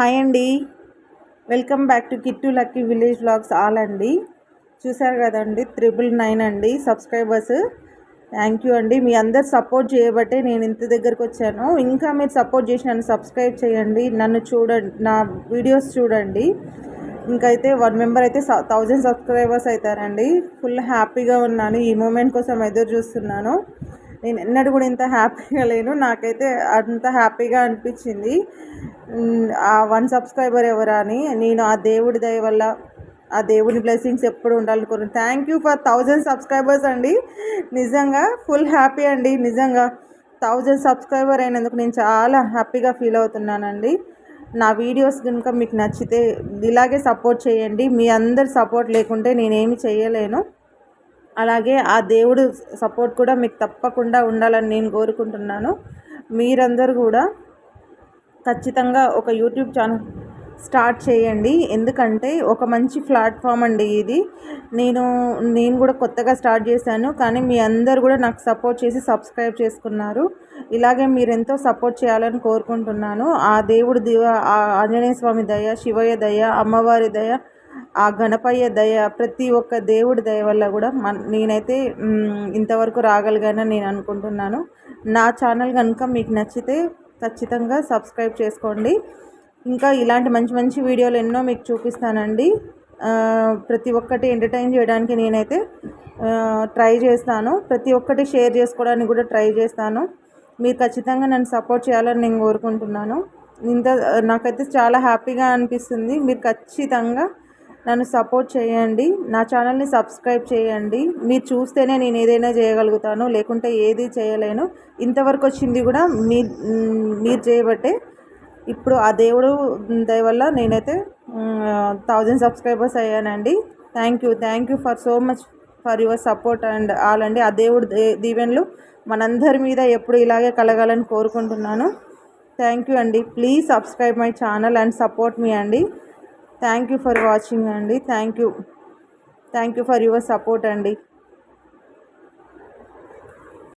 Hi అండి. Welcome back to Kittu lucky village blogs all అండి. చూసారు కదండి త్రిబుల్ నైన్ అండి సబ్స్క్రైబర్స్. థ్యాంక్ యూ అండి. మీ అందరు సపోర్ట్ చేయబట్టే నేను ఇంత దగ్గరకు వచ్చాను. ఇంకా మీరు సపోర్ట్ చేసి నన్ను సబ్స్క్రైబ్ చేయండి. నన్ను చూడండి నా వీడియోస్ చూడండి. ఇంకైతే వన్ మెంబర్ అయితే థౌజండ్ సబ్స్క్రైబర్స్ అవుతారండి ఫుల్ హ్యాపీగా ఉన్నాను. ఈ మూమెంట్ కోసం ఎదురు చూస్తున్నాను. నేను ఎన్నడూ కూడా ఇంత హ్యాపీగా లేను. నాకైతే అంత హ్యాపీగా అనిపించింది. ఆ వన్ సబ్స్క్రైబర్ ఎవరా అని. నేను ఆ దేవుడి దయ వల్ల ఆ దేవుని బ్లెస్సింగ్స్ ఎప్పుడు ఉండాలనుకున్నాను thank you for thousand subscribers అండి. నిజంగా ఫుల్ హ్యాపీ అండి. నిజంగా థౌజండ్ సబ్స్క్రైబర్ అయినందుకు నేను చాలా హ్యాపీగా ఫీల్ అవుతున్నానండి. నా వీడియోస్ కనుక మీకు నచ్చితే ఇలాగే సపోర్ట్ చేయండి. మీ అందరి సపోర్ట్ లేకుంటే నేనేమి చేయలేను. అలాగే ఆ దేవుడు సపోర్ట్ కూడా మీకు తప్పకుండా ఉండాలని నేను కోరుకుంటున్నాను. మీరందరూ కూడా ఖచ్చితంగా ఒక యూట్యూబ్ ఛానల్ స్టార్ట్ చేయండి. ఎందుకంటే ఒక మంచి ప్లాట్ఫామ్ అండి ఇది. నేను నేను కూడా కొత్తగా స్టార్ట్ చేశాను కానీ మీ అందరు కూడా నాకు సపోర్ట్ చేసి సబ్స్క్రైబ్ చేసుకున్నారు. ఇలాగే మీరు ఎంతో సపోర్ట్ చేయాలని కోరుకుంటున్నాను. ఆ దేవుడి దివ ఆ ఆంజనేయ స్వామి దయ శివయ్య దయ అమ్మవారి దయ ఆ గణపయ్య దయ ప్రతి ఒక్క దేవుడి దయ వల్ల కూడా మన నేనైతే ఇంతవరకు రాగలిగానని నేను అనుకుంటున్నాను. నా ఛానల్ కనుక మీకు నచ్చితే ఖచ్చితంగా సబ్స్క్రైబ్ చేసుకోండి. ఇంకా ఇలాంటి మంచి మంచి వీడియోలు ఎన్నో మీకు చూపిస్తానండి. ప్రతి ఒక్కటి ఎంటర్టైన్ చేయడానికి నేనైతే ట్రై చేస్తాను. ప్రతి ఒక్కటి షేర్ చేసుకోవడానికి కూడా ట్రై చేస్తాను. మీరు ఖచ్చితంగా నన్ను సపోర్ట్ చేయాలని నేను కోరుకుంటున్నాను. ఇంత నాకైతే చాలా హ్యాపీగా అనిపిస్తుంది. మీరు ఖచ్చితంగా నన్ను సపోర్ట్ చేయండి. నా ఛానల్ని సబ్స్క్రైబ్ చేయండి. మీరు చూస్తేనే నేను ఏదైనా చేయగలుగుతాను. లేకుంటే ఏది చేయలేను. ఇంతవరకు వచ్చింది కూడా మీ మీరు చేయబట్టే. ఇప్పుడు ఆ దేవుడు దయవల్ల నేనైతే థౌజండ్ సబ్స్క్రైబర్స్ అయ్యానండి. Thank you. Thank you for so much for your support and all అండి. ఆ దేవుడు దీవెన్లు మనందరి మీద ఎప్పుడు ఇలాగే కలగాలని కోరుకుంటున్నాను. థ్యాంక్ యూ అండి. Please subscribe my channel and support మీ అండి. థ్యాంక్ యూ ఫర్ వాచింగ్ అండి thank you thank you for your support అండి